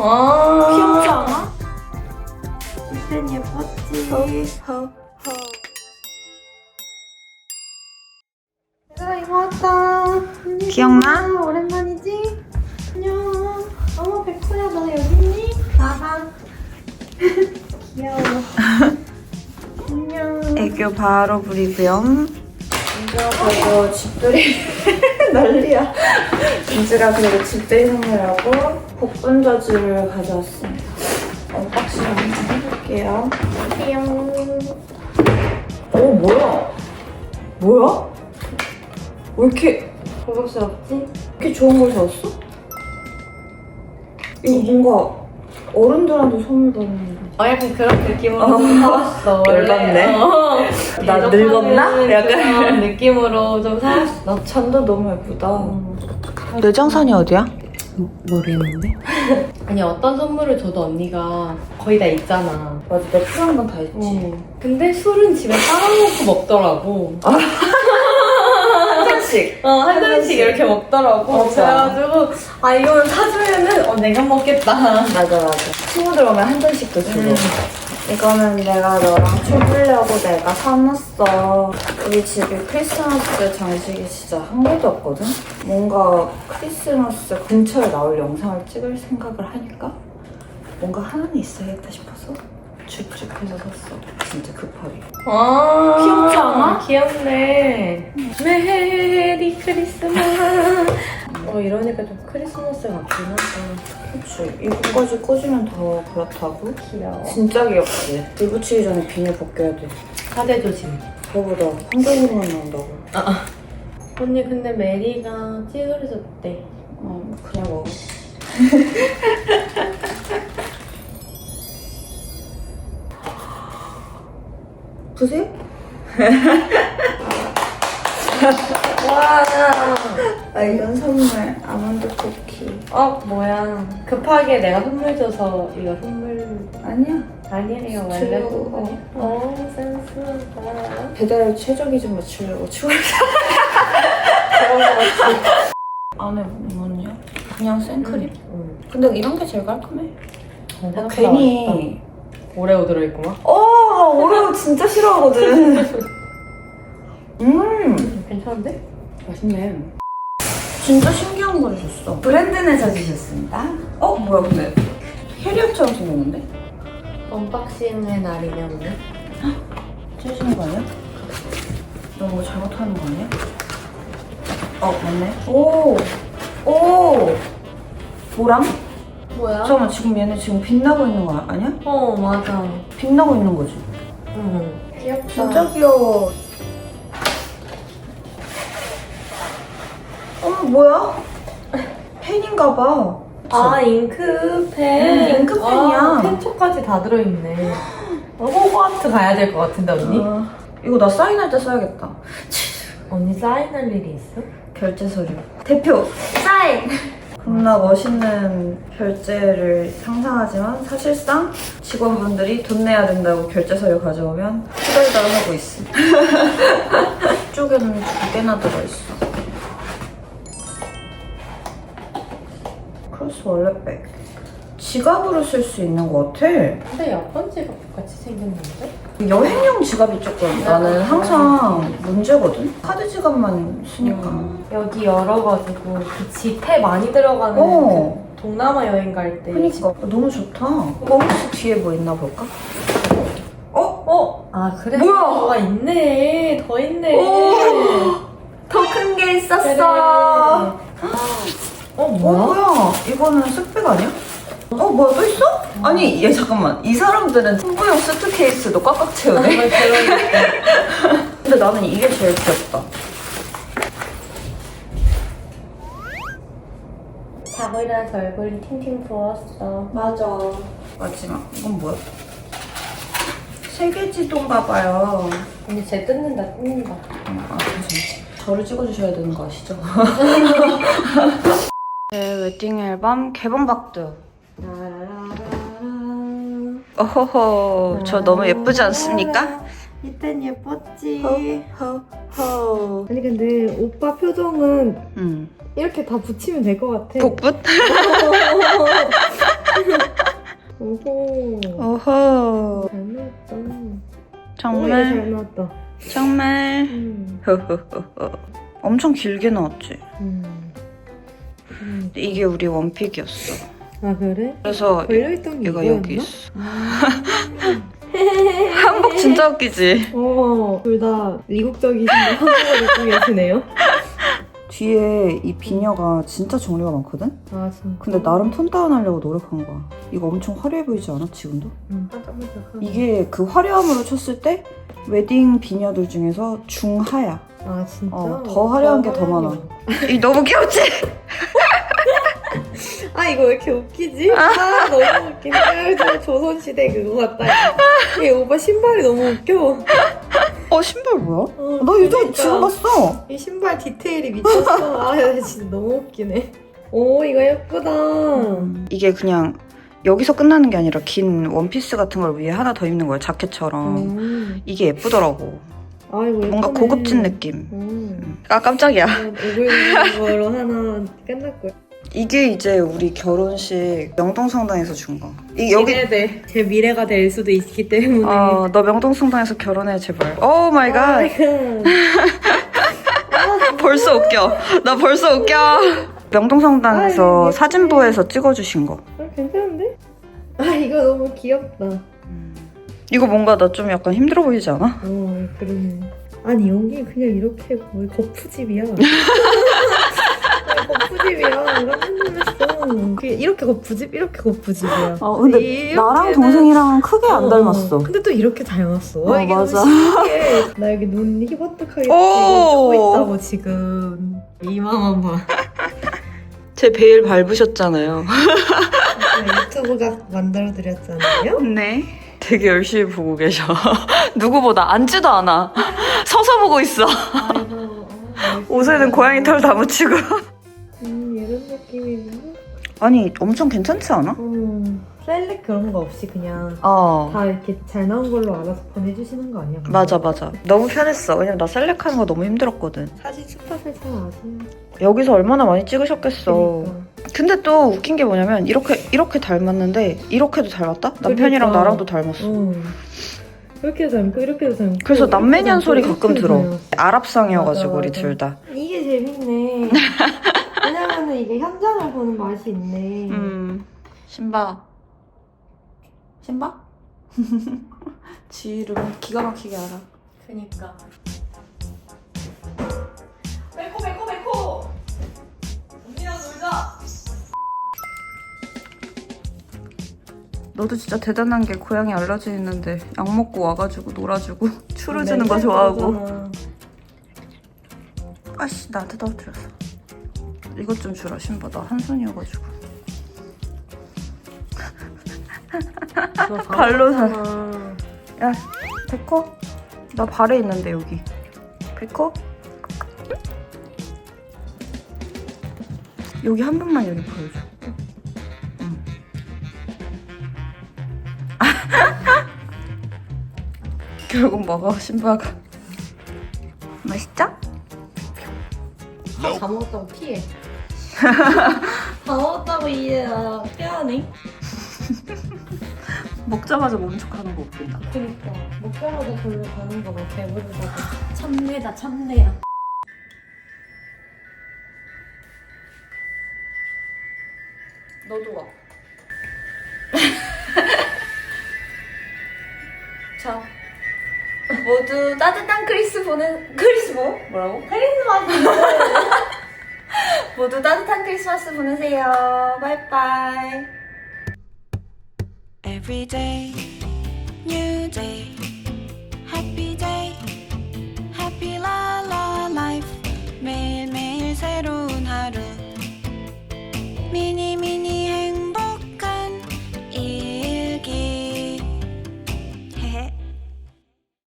와. 귀엽지 않아? 이땐 예뻤지. 얘들아 이모 왔다. 언니 기억나? 진짜 오랜만이지? 안녕. 어머 백호야 너 여기 있니? 나가. 귀여워. 안녕. 애교 바로 부리고요. 민주가 그래도 집들이 난리야. 민주가 그래도 집들이 선물하고 복분 저주를 가져왔습니다. 언박싱 한번 해볼게요. 뿅. 오 뭐야? 뭐야? 왜 이렇게 고급스럽지? 이렇게 좋은 걸 사왔어? 이거 뭔가 어른들한테 선물 받는 거. 어, 약간 그런 느낌으로 어. 좀 사왔어. 열받네. 어. 나 늙었나? 약간. 그런 느낌으로 좀 사왔어. 나 잔도 너무 예쁘다. 내장산이 어디야? 모르겠는데? 아니 어떤 선물을 줘도 언니가 거의 다 있잖아. 맞아, 내 필요한 건 다 있지. 응. 근데 술은 집에 따라놓고 먹더라고. 한 잔씩. 어, 한한 잔씩 잔씩. 이렇게 먹더라고. 맞아. 그래가지고, 아, 이거는 사주면은, 어, 내가 먹겠다. 맞아, 맞아. 친구들 오면 한 잔씩도 주고. 음. 이거는 내가 너랑 춤추려고 내가 사놨어. 우리 집이 크리스마스 장식이 진짜 한 개도 없거든? 뭔가 크리스마스 근처에 나올 영상을 찍을 생각을 하니까 뭔가 하나는 있어야겠다 싶어서 줍줍해서 샀어. 진짜 급하게. 와. 귀엽지 않아? 귀엽네. 메리 크리스마스. 어, 이러니까 좀 크리스마스 같긴 하다. 그치. 이거까지 꽂으면 더 그렇다고? 귀여워. 진짜 귀엽지? 물 붙이기 전에 비닐 벗겨야 돼. 사대 조심. 저보다 한쪽으로만 나온다고. 언니, 근데 메리가 찌그러졌대. 어, 그냥 먹어. 보세요? 와. 아, 이건 선물. 아몬드 쿠키. 어, 뭐야. 급하게 내가 선물 줘서 이거 선물. 아니야. 아니에요, 주려고. 선물. 어, 센스하다. 배달 최저 기준 맞추려고 추월. 안에 뭐냐? 그냥 생크림? 응. 근데 이런 게 제일 깔끔해. 아, 생각보다 괜히. 오레오 들어있구만. 어, 나 오레오 진짜 싫어하거든. 음, 괜찮은데? 맛있네. 진짜 신기한 걸 줬어. 브랜드는 사주셨습니다. 어, 뭐야, 근데. 캐리어처럼 생겼는데? 언박싱의 날이네, 오늘. 찢어지는 거 아니야? 너무 뭐 잘못하는 거 아니야? 어, 맞네. 오! 오! 보람? 뭐야? 잠깐만, 지금 얘네 지금 빛나고 있는 거 아니야? 어, 맞아. 빛나고 있는 거지. 응. 귀엽다. 진짜 귀여워. 뭐야? 펜인가 봐. 아, 잉크펜. 음, 잉크펜이야. 아, 펜초까지 다 들어있네. 어, 호그와트 가야 될 것 같은데, 언니? 어, 이거 나 사인할 때 써야겠다. 언니 사인할 일이 있어? 결제 서류. 대표, 사인! 겁나 멋있는 결제를 상상하지만 사실상 직원분들이 돈 내야 된다고 결제 서류 가져오면 후덜덜 하고 있어. 이쪽에는 두 개나 들어있어. 원래백. 지갑으로 쓸 수 있는 것 같아. 근데 여권 지갑 같이 생겼는데? 여행용 지갑이 조금 나는 항상 문제거든? 카드 지갑만 쓰니까. 음, 여기 열어가지고 그 지폐 많이 들어가는 어. 그 동남아 여행 갈 때. 그니까 너무 좋다. 뭐 혹시 뒤에 뭐 있나 볼까? 어? 어? 아 그래? 뭐야? 뭐가 있네. 더 있네. 더 큰게 그래. 있었어. 어 어 뭐야? 뭐야? 이거는 쓱백 아니야? 어 뭐야 또 있어? 아니 얘 잠깐만 이 사람들은 홍보용 수트케이스도 꽉꽉 아, 채우네. 그러니까. 근데 나는 이게 제일 귀엽다. 자고 일어나서 얼굴이 팅팅 부었어. 맞아. 마지막 이건 뭐야? 세계지도인가 봐요. 언니 쟤 뜯는다 뜯는다. 아, 죄송. 저를 찍어주셔야 되는 거 아시죠? 제 웨딩 앨범 개봉박두. 오호호, 저 너무 예쁘지 않습니까? 이땐 예뻤지. 호호호. 아니 근데 오빠 표정은 음. 이렇게 다 붙이면 될 것 같아. 복붙? 오호. 오호. 오, 얘 정말, 잘 나왔다. 정말. 음. 엄청 길게 나왔지. 음. 음. 이게 우리 원픽이었어 아 그래? 그래서 걸려있던 게 얘가 이거였나? 여기 있어 한복 진짜 웃기지 어, 둘 다 미국적이신데 한국어를 입고 계시네요. 뒤에 이 비녀가 진짜 종류가 많거든? 아, 진짜. 근데 나름 톤 다운하려고 노력한 거야. 이거 엄청 화려해 보이지 않아, 지금도? 응. 이게 그 화려함으로 쳤을 때 웨딩 비녀들 중에서 중하야. 아, 진짜? 어, 더 화려한 게 더 많아. 이 너무 귀엽지? 아, 이거 왜 이렇게 웃기지? 아, 너무 웃긴데. 저 조선시대 그거 같다. 이 오빠 신발이 너무 웃겨. 어 신발 뭐야? 어, 나 그러니까. 지금 봤어. 이 신발 디테일이 미쳤어. 아, 야, 진짜 너무 웃기네. 오, 이거 예쁘다. 이게 그냥 여기서 끝나는 게 아니라 긴 원피스 같은 걸 위에 하나 더 입는 거야 자켓처럼 음. 이게 예쁘더라고 아, 이거 예쁘네. 뭔가 고급진 느낌 음. 아 깜짝이야 오글거로 하나 끝났고요. 이게 이제 우리 결혼식 명동성당에서 준 거. 이 여기 기대돼. 제 미래가 될 수도 있기 때문에. 어, 너 명동성당에서 결혼해 제발. 오 마이 갓. 벌써 웃겨. 나 벌써 웃겨. 명동성당에서 아이, 사진부에서 찍어주신 거. 아, 괜찮은데? 아 이거 너무 귀엽다. 이거 뭔가 나 좀 약간 힘들어 보이지 않아? 어 그러네. 아니 여기 그냥 이렇게 거의 거푸집이야. 거푸집이야. 깜짝 놀랐어. 그게 이렇게 거푸집, 이렇게 거푸집이야. 어, 근데 이렇게는- 나랑 동생이랑은 크게 안 어, 닮았어. 근데 또 이렇게 닮았어. 어, 이게 맞아. 너무 신기해. 나 여기 눈 희번뜩하게! 뜨고 있다고 지금. 이마만 봐. 제 베일 밟으셨잖아요. 유튜브가 만들어드렸잖아요. 네. 되게 열심히 보고 계셔. 누구보다 앉지도 않아. 서서 보고 있어. 아이고, 어, 옷에는 고양이 털 다 묻히고. 음, 이런 느낌이구나. 아니, 엄청 괜찮지 않아? 음, 셀렉 그런 거 없이 그냥 어. 다 이렇게 잘 나온 걸로 알아서 보내주시는 거 아니야? 맞아, 맞아. 너무 편했어. 왜냐면 나 셀렉하는 거 너무 힘들었거든. 사진 스팟을 잘 아시는 여기서 얼마나 많이 찍으셨겠어. 그러니까. 근데 또 웃긴 게 뭐냐면 이렇게 이렇게 닮았는데 이렇게도 닮았다? 남편이랑 그러니까. 나랑도 닮았어. 어. 이렇게도 닮고 이렇게도 닮고 그래서 남매년 닮고, 소리 가끔 들어. 닮았어. 아랍상이어가지고 맞아, 우리 맞아. 둘 다. 이게 재밌네. 왜냐면은 이게 현장을 보는 맛이 있네. 음. 신바. 신바? 지 이름 기가 막히게 알아. 그니까. 메코 메코 메코. 언니랑 놀자. 너도 진짜 대단한 게 고양이 알러지 있는데 약 먹고 와가지고 놀아주고 추루 주는 거 좋아하고. 아씨 나한테 떨어뜨렸어. 이것 좀 주라 신바 나한 손이어가지고. 발로 사. 야, 백호? 나 발에 있는데 여기. 백호? 여기 한 번만 여기 보여줘. 응. 결국 먹어 신바가. 맛있죠? 다 먹었다고 피해. 다 먹었다고 이해야. 피하네. 먹자마자 척하는 거 웃긴다. 그니까. 먹자마자 별로 가는 거 봐. 배부르다고. 참내다, 참내야. 너도 와. 자, 모두 따뜻한 크리스 보는 크리스 뭐? 뭐라고? 크리스마스. 모두 따뜻한 크리스마스 보내세요. 바이바이.